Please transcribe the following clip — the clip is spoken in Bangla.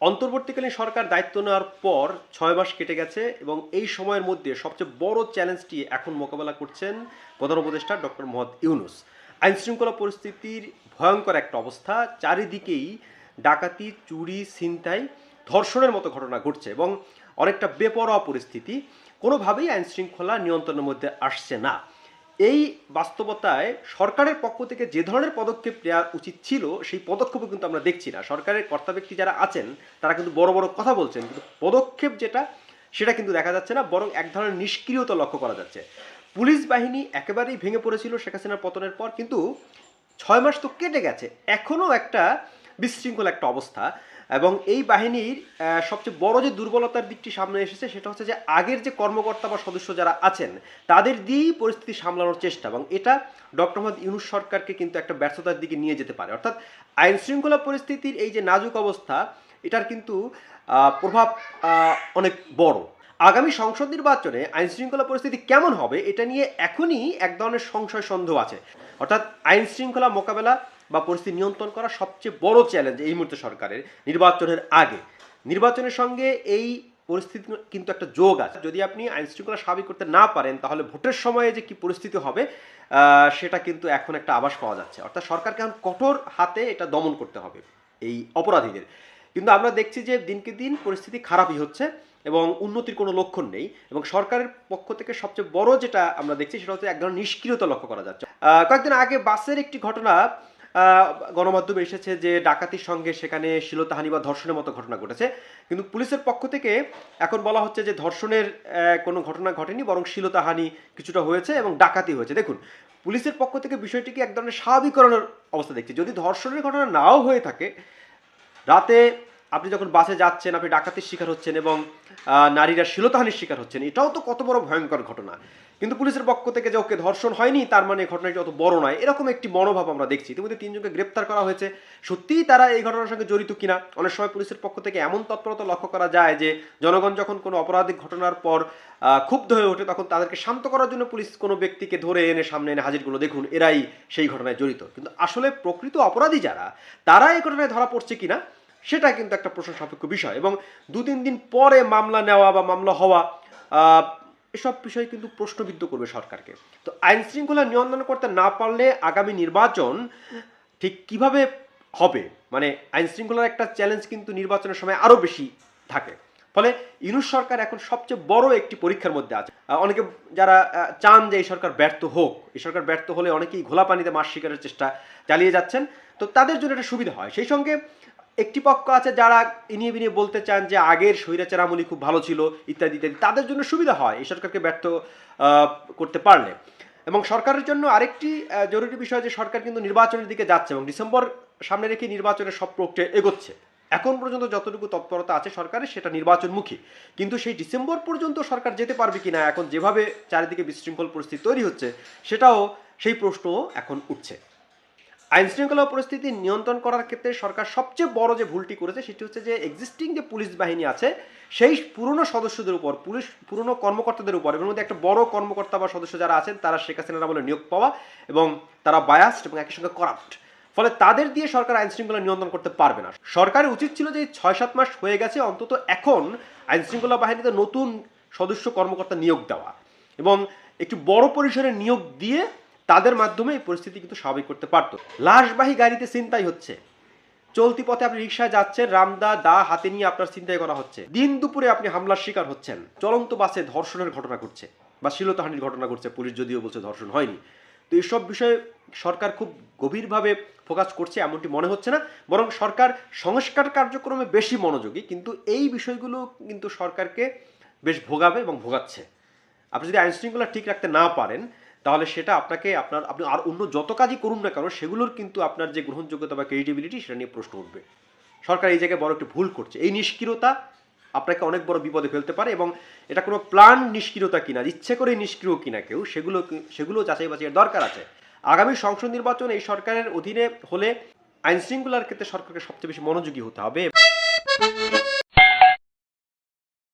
অন্তর্বর্তীকালীন সরকার দায়িত্ব নেওয়ার পর ছয় মাস কেটে গেছে এবং এই সময়ের মধ্যে সবচেয়ে বড় চ্যালেঞ্জটি এখন মোকাবেলা করছেন প্রধান উপদেষ্টা ডক্টর মোহাম্মদ ইউনুস। আইন শৃঙ্খলা পরিস্থিতির ভয়ঙ্কর একটা অবস্থা, চারিদিকেই ডাকাতি, চুরি, ছিনতাই, ধর্ষণের মতো ঘটনা ঘটছে এবং অনেকটা বেপরোয়া পরিস্থিতি। কোনোভাবেই আইন শৃঙ্খলা নিয়ন্ত্রণের মধ্যে আসছে না। এই বাস্তবতায় সরকারের পক্ষ থেকে যে ধরনের পদক্ষেপ নেওয়া উচিত ছিল, সেই পদক্ষেপও কিন্তু আমরা দেখছি না। সরকারের কর্তা ব্যক্তি যারা আছেন, তারা কিন্তু বড় বড় কথা বলছেন, কিন্তু পদক্ষেপ যেটা, সেটা কিন্তু দেখা যাচ্ছে না, বরং এক ধরনের নিষ্ক্রিয়তা লক্ষ্য করা যাচ্ছে। পুলিশ বাহিনী একেবারেই ভেঙে পড়েছিল শেখ হাসিনার পতনের পর, কিন্তু ছয় মাস তো কেটে গেছে। এখনও একটা বিশৃঙ্খল একটা অবস্থা। এবং এই বাহিনীর সবচেয়ে বড় যে দুর্বলতার দিকটি সামনে এসেছে, সেটা হচ্ছে যে আগের যে কর্মকর্তা বা সদস্য যারা আছেন, তাদের দিয়েই পরিস্থিতি সামলানোর চেষ্টা এবং এটা ডক্টর মোহাম্মদ ইউনুস সরকারকে কিন্তু একটা ব্যর্থতার দিকে নিয়ে যেতে পারে। অর্থাৎ আইন শৃঙ্খলা পরিস্থিতির এই যে নাজুক অবস্থা, এটার কিন্তু প্রভাব অনেক বড়। আগামী সংসদ নির্বাচনে আইন শৃঙ্খলা পরিস্থিতি কেমন হবে, এটা নিয়ে এখনই এক ধরনের সংশয় সন্দেহ আছে। অর্থাৎ আইন শৃঙ্খলা মোকাবেলা বা পরিস্থিতি নিয়ন্ত্রণ করা সবচেয়ে বড় চ্যালেঞ্জ এই মুহূর্তে সরকারের নির্বাচনের আগে। নির্বাচনের সঙ্গে এই পরিস্থিতি কিন্তু একটা যোগ আছে। যদি আপনি আইন শৃঙ্খলা স্বাভাবিক করতে না পারেন, তাহলে ভোটের সময়ে যে কি পরিস্থিতি হবে সেটা কিন্তু এখন একটা আভাস পাওয়া যাচ্ছে। অর্থাৎ সরকারকে এখন কঠোর হাতে এটা দমন করতে হবে এই অপরাধীদের। কিন্তু আমরা দেখছি যে দিনকে দিন পরিস্থিতি খারাপই হচ্ছে এবং উন্নতির কোনো লক্ষণ নেই এবং সরকারের পক্ষ থেকে সবচেয়ে বড় যেটা আমরা দেখছি সেটা হচ্ছে এক ধরনের নিষ্ক্রিয়তা লক্ষ্য করা যাচ্ছে। কয়েকদিন আগে বাসের একটি ঘটনা গণমাধ্যমে এসেছে যে ডাকাতির সঙ্গে সেখানে শিলতাহানি বা ধর্ষণের মতো ঘটনা ঘটেছে। কিন্তু পুলিশের পক্ষ থেকে এখন বলা হচ্ছে যে ধর্ষণের কোনো ঘটনা ঘটেনি, বরং শিলতাহানি কিছুটা হয়েছে এবং ডাকাতি হয়েছে। দেখুন, পুলিশের পক্ষ থেকে বিষয়টিকে এক ধরনের স্বাভাবিকরণের অবস্থা দেখছে। যদি ধর্ষণের ঘটনা নাও হয়ে থাকে, রাতে আপনি যখন বাসে যাচ্ছেন, আপনি ডাকাতির শিকার হচ্ছেন এবং নারীরা শিলতাহানির শিকার হচ্ছেন, এটাও তো কত বড় ভয়ঙ্কর ঘটনা। কিন্তু পুলিশের পক্ষ থেকে যে ওকে ধর্ষণ হয়নি, তার মানে ঘটনাটি অত বড় নয়। এরকম একটি মনোভাব আমরা দেখছি। ইতিমধ্যে তিনজনকে গ্রেপ্তার করা হয়েছে। সত্যিই তারা এই ঘটনার সঙ্গে জড়িত কিনা, অনেক সময় পুলিশের পক্ষ থেকে এমন তৎপরতা লক্ষ্য করা যায় যে, জনগণ যখন কোনো অপরাধিক ঘটনার পর ক্ষুব্ধ হয়ে ওঠে, তখন তাদেরকে শান্ত করার জন্য পুলিশ কোনো ব্যক্তিকে ধরে এনে সামনে এনে হাজিরগুলো দেখুন, এরাই সেই ঘটনায় জড়িত। কিন্তু আসলে প্রকৃত অপরাধী যারা, তারা এই ঘটনায় ধরা পড়ছে কিনা সেটা কিন্তু একটা প্রশ্ন সাপেক্ষ বিষয়। এবং দু তিন দিন পরে মামলা নেওয়া বা মামলা হওয়া এসব বিষয় কিন্তু প্রশ্নবিদ্ধ করবে সরকারকে। তো আইন শৃঙ্খলা নিয়ন্ত্রণ করতে না পারলে আগামী নির্বাচন ঠিক কীভাবে হবে? মানে আইন শৃঙ্খলার একটা চ্যালেঞ্জ কিন্তু নির্বাচনের সময় আরও বেশি থাকে। ফলে ইউনুস সরকার এখন সবচেয়ে বড় একটি পরীক্ষার মধ্যে আছে। অনেকে যারা চান যে এই সরকার ব্যর্থ হোক, এই সরকার ব্যর্থ হলে অনেকেই ঘোলা পানিতে মাছ শিকারের চেষ্টা চালিয়ে যাচ্ছেন। তো তাদের জন্য একটা সুবিধা হয়। সেই সঙ্গে একটি পক্ষ আছে যারা ইনিয়ে বিনিয়ে বলতে চান যে আগের স্বৈরাচার আমলি খুব ভালো ছিল, ইত্যাদি ইত্যাদি। তাদের জন্য সুবিধা হয়, এই সরকারকে ব্যর্থ করতে পারলে। এবং সরকারের জন্য আরেকটি জরুরি বিষয় যে সরকার কিন্তু নির্বাচনের দিকে যাচ্ছে এবং ডিসেম্বর সামনে রেখে নির্বাচনের সব প্রক্রিয়া এগোচ্ছে। এখন পর্যন্ত যতটুকু তৎপরতা আছে সরকারের, সেটা নির্বাচনমুখী। কিন্তু সেই ডিসেম্বর পর্যন্ত সরকার যেতে পারবে কিনা, এখন যেভাবে চারিদিকে বিশৃঙ্খল পরিস্থিতি তৈরি হচ্ছে, সেটাও সেই প্রশ্নও এখন উঠছে। আইন শৃঙ্খলা পরিস্থিতি নিয়ন্ত্রণ করার ক্ষেত্রে সরকার সবচেয়ে বড় যে ভুলটি করেছে, সেটি হচ্ছে যে এক্সিস্টিং যে পুলিশ বাহিনী আছে, সেই পুরনো সদস্যদের উপর, পুলিশ পুরনো কর্মকর্তাদের উপর, এর মধ্যে একটা বড় কর্মকর্তা বা সদস্য যারা আছেন, তারা শেখ হাসিনার আমলে নিয়োগ পাওয়া এবং তারা বায়াসড এবং একই সঙ্গে করাপ্ট ফলে তাদের দিয়ে সরকার আইন শৃঙ্খলা নিয়ন্ত্রণ করতে পারবে না। সরকারের উচিত ছিল যে ছয় সাত মাস হয়ে গেছে, অন্তত এখন আইন শৃঙ্খলা বাহিনীতে নতুন সদস্য কর্মকর্তা নিয়োগ দেওয়া এবং একটু বড় পরিসরে নিয়োগ দিয়ে তাদের মাধ্যমে এই পরিস্থিতি কিন্তু স্বাভাবিক করতে পারতো। লাশবাহী গাড়িতে চিন্তাই হচ্ছে। চলতি পথে আপনি রিক্সায় যাচ্ছেন, রামদা, দা, হাতে নিয়ে আপনার চিন্তাই করা হচ্ছে। দিন দুপুরে আপনি হামলার শিকার হচ্ছেন। চলন্ত বাসে ধর্ষণের ঘটনা ঘটছে বা শিলতাহানির ঘটনা ঘটছে, পুলিশ যদিও বলছে ধর্ষণ হয়নি। তো এইসব বিষয়ে সরকার খুব গভীরভাবে ফোকাস করছে এমনটি মনে হচ্ছে না। বরং সরকার সংস্কার কার্যক্রমে বেশি মনোযোগী। কিন্তু এই বিষয়গুলো কিন্তু সরকারকে বেশ ভোগাবে এবং ভোগাচ্ছে। আপনি যদি আইন শৃঙ্খলা ঠিক রাখতে না পারেন তাহলে সেটা আপনাকে আপনার, আপনি আর অন্য যত কাজই করুন না কেন, সেগুলোর কিন্তু আপনার যে গ্রহণযোগ্যতা বা ক্রেডিবিলিটি সেটা নিয়ে প্রশ্ন উঠবে। সরকার এই জায়গায় বড় একটি ভুল করছে। এই নিষ্ক্রিয়তা আপনাকে অনেক বড় বিপদে ফেলতে পারে এবং এটা কোনো প্ল্যান নিষ্ক্রিয়তা কিনা, ইচ্ছে করে নিষ্ক্রিয় কিনা কেউ, সেগুলো সেগুলো যাচাই বাছাইয়ের দরকার আছে। আগামী সংসদ নির্বাচন এই সরকারের অধীনে হলে আইনশৃঙ্খলার ক্ষেত্রে সরকারকে সবচেয়ে বেশি মনোযোগী হতে হবে।